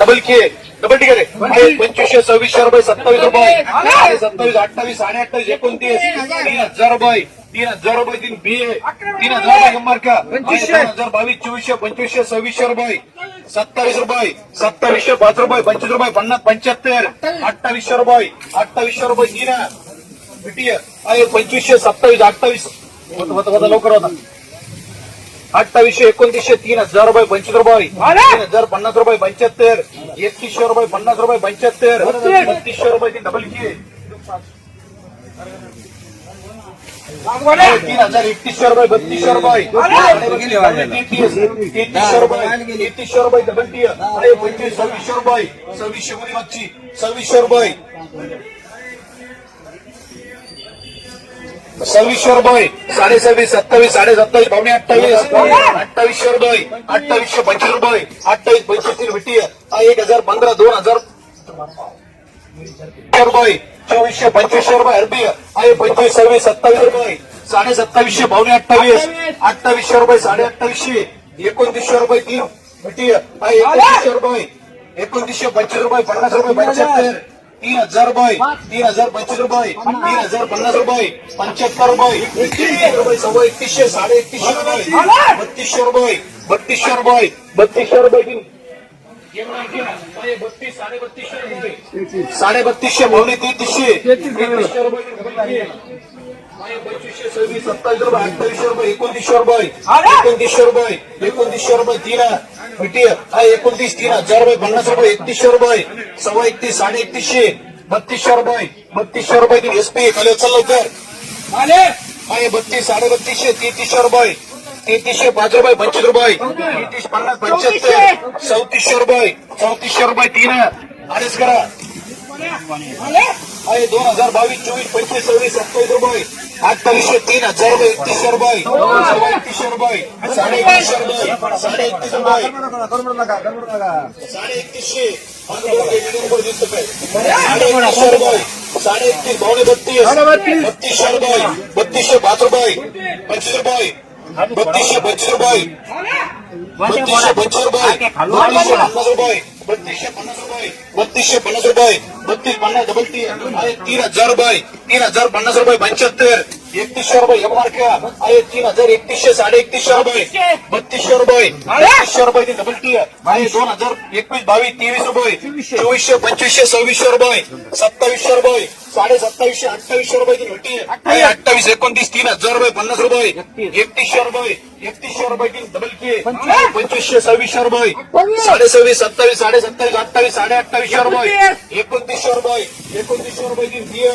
Double के double ticket आहे पंचवीसशे सव्वीसशे रुपये सत्तावीस रुपये. सत्तावीस अठ्ठावीस साडे अठ्ठावीस एकोणतीस तीन हजार. रुपये. तीन हजार रुपये तीन बी ए तीन हजार रुपये शंभर का? दोन हजार बावीस चोवीसशे पंचवीसशे सव्वीसशे रुपये. सत्तावीस रुपये. सत्तावीसशे पाच रुपये पंचवीस रुपये पन्नास पंच्याहत्तर. अठ्ठावीसशे रुपये. अठ्ठावीसशे रुपये तीन बीटी आहे पंचवीसशे सत्तावीस अठ्ठावीस. लवकर होता. अठ्ठावीसशे एकोणतीसशे तीन हजार रुपये पंचवीस रुपये. तीन हजार पन्नास रुपये पंच्याहत्तर. एकतीसशे रुपये पन्नास रुपये पंच्याहत्तर. बत्तीसशे रुपये तीन डबल की. तीन हजार एकतीसशे रुपये बत्तीसशे रुपये. तेहतीस तेहतीसशे रुपये तेहतीसशे रुपये डबल टी अरे पंचवीस सव्वीसशे रुपये. सव्वीसशे कोणी मागची? सव्वीसशे रुपये. सव्वीसशे रुपये साडेसव्वीस सत्तावीस साडे सत्तावीस पावणे अठ्ठावीस. अठ्ठावीसशे रुपये अठ्ठावीसशे पंचवीस रुपये. अठ्ठावीस पंचवीस विटीय एक हजार पंधरा दोन हजार. रुपये चोवीसशे पंचवीसशे रुपये अरबी. आहे पंचवीस सव्वीस सत्तावीस रुपये. साडे सत्तावीसशे पावणे अठ्ठावीस. अठ्ठावीसशे रुपये साडे अठ्ठावीसशे एकोणतीसशे रुपये तीन भेटी आहे एकोणतीसशे रुपये. एकोणतीसशे पंचवीस रुपये पन्नास रुपये पंच्याहत्तर. तीन हजार रुपये तीन हजार पंचवीस रुपये तीन हजार पन्नास रुपये पंच्याहत्तर रुपये एकतीसशे रुपये सव्वा एकतीसशे साडे एकतीसशे रुपये बत्तीसशे रुपये बत्तीसशे रुपये बत्तीसशे रुपये बत्तीस साडे बत्तीसशे साडे बत्तीसशे पावणे तेहतीसशे तेहतीसशे रुपये पंचवीसशे सव्वीस सत्तावीस रुपये अठ्ठावीसशे रुपये एकोणतीसशे रुपये एकोणतीसशे रुपये एकोणतीसशे रुपये तीन. मिठी हा एकोणतीस तीन. हजार रुपये पन्नास रुपये एकतीसशे रुपये सव्वा एकतीस साडे एकतीसशे बत्तीसशे रुपये बत्तीसशे रुपये तीन. एसपी खाली लवकर. बत्तीस साडे बत्तीसशे तेहतीसशे रुपये तेहतीसशे पाच रुपये पंचवीस रुपये तेहतीस पन्नास पंच्याहत्तर चौतीसशे! रुपये चौतीसशे रुपये तीन. अडीच करा. आहे दोन हजार बावीस चोवीस पंचवीस सव्वीस सत्तावीस रुपये अठ्ठावीसशे तीन हजार रुपये एकतीसशे रुपये सव्वा एकतीसशे रुपये साडे एकतीसशे रुपये साडे एकतीस रुपये साडे एकतीसशे साडे एकतीसशे रुपये साडे एकतीस पावणे बत्तीस बत्तीसशे रुपये बत्तीसशे पाच रुपये पंचवीस रुपये बत्तीसशे पंचवीस रुपये बत्तीसशे पंचवीस रुपये बत्तीसशे पन्नास रुपये बत्तीसशे पन्नास रुपये बत्तीसशे पन्नास रुपये बत्तीस पन्नास डबल तीन आहे तीन हजार रुपये तीन हजार पन्नास रुपये पंच्याहत्तर एकतीसशे रुपये एम आहे तीन हजार एकतीसशे साडे एकतीसशे रुपये बत्तीसशे रुपये एकतीसशे रुपये ती डबल टी आहे दोन हजार एकवीस बावीस तेवीस रुपये चोवीसशे पंचवीसशे सव्वीसशे रुपये सत्तावीसशे रुपये साडे सत्तावीसशे अठ्ठावीसशे रुपये ती भेटी आहे अठ्ठावीस एकोणतीस तीन हजार रुपये पन्नास रुपये. एकतीसशे रुपये एकतीसशे रुपये डबल के पंचवीसशे सव्वीसशे रुपये. साडे सव्वीस सत्तावीस साडे सत्तावीस अठ्ठावीस साडे अठ्ठावीसशे रुपये एकोणतीसशे रुपये एकोणतीसशे रुपये तीन बी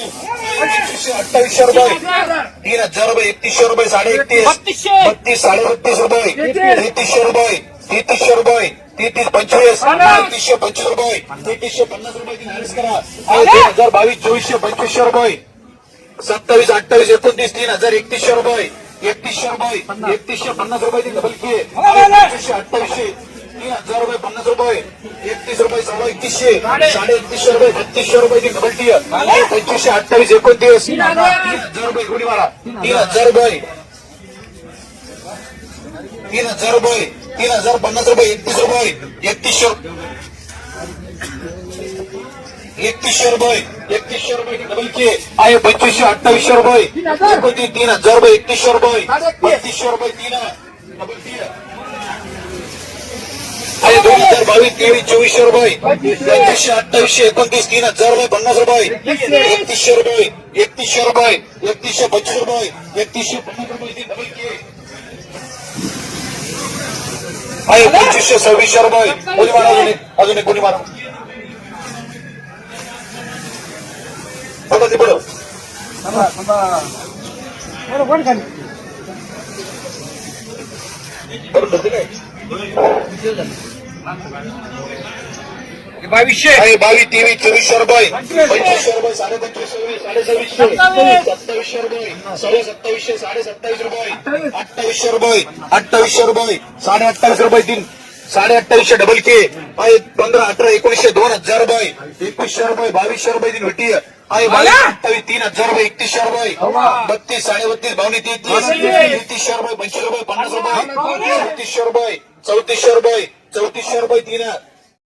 पंचवीसशे अठ्ठावीसशे रुपये. तीन हजार. रुपये एकतीसशे रुपये साडे एकतीस बत्तीस साडे बत्तीस रुपये तेहतीसशे रुपये तेहतीसशे रुपये. तेहतीस पंचवीस तेहतीसशे पंचवीस रुपये तेहतीसशे पन्नास रुपये आहे हजार बावीस चोवीसशे पंचवीसशे रुपये. सत्तावीस अठ्ठावीस एकोणतीस तीन हजार एकतीसशे रुपये. एकतीसशे रुपये एकतीसशे पन्नास रुपये डबल के पंचवीसशे अठ्ठावीसशे तीन हजार रुपये पन्नास रुपये. एकतीस रुपये सव्वा एकतीसशे. साडे एकतीसशे रुपये बत्तीसशे रुपये ती डबल टी पंचवीसशे अठ्ठावीस एकोणतीस. तीन हजार! रुपये गोडी मारा तीन हजार रुपये. तीन हजार रुपये. तीन हजार पन्नास रुपये एकतीस रुपये एकतीसशे एकतीसशे रुपये एकतीसशे रुपये डबल के आहे पंचवीसशे अठ्ठावीसशे रुपये. एकोणतीस तीन हजार रुपये एकतीसशे रुपये बत्तीसशे रुपये तीन डबल टी आहे. दोन हजार बावीस तेवीस चोवीसशे रुपये. पंचवीसशे अठ्ठावीसशे एकोणतीस तीन हजार रुपये पन्नास रुपये. एकतीसशे रुपये एकतीसशे रुपये एकतीसशे पंचवीस रुपये एकतीसशे पन्नास रुपये डबल के आहे पंचवीसशे सव्वीसशे रुपये कोणी मारा अजून एक अजून एक कोणी मारा बघा ते बरं बरोबर काय बावीसशे. बावीस तेवीस चोवीसशे रुपये. पंचवीसशे रुपये साडे साडे सव्वीसशे सत्तावीसशे रुपये साडे सत्तावीसशे साडे सत्तावीस रुपये. अठ्ठावीसशे रुपये अठ्ठावीसशे रुपये साडे अठ्ठावीस रुपये तीन. साडे अठ्ठावीसशे डबल के आहे पंधरा अठरा एकोणीसशे दोन हजार रुपये. एकवीसशे रुपये बावीसशे रुपये तीन भेटी आहे बावीस अठ्ठावीस तीन हजार रुपये एकतीसशे रुपये. बत्तीस साडे बत्तीस बावणे तेहतीस तेहतीसशे रुपये पंचवीस रुपये पन्नास रुपये. चौतीसशे रुपये चौतीसशे रुपये चौतीसशे रुपये तीन.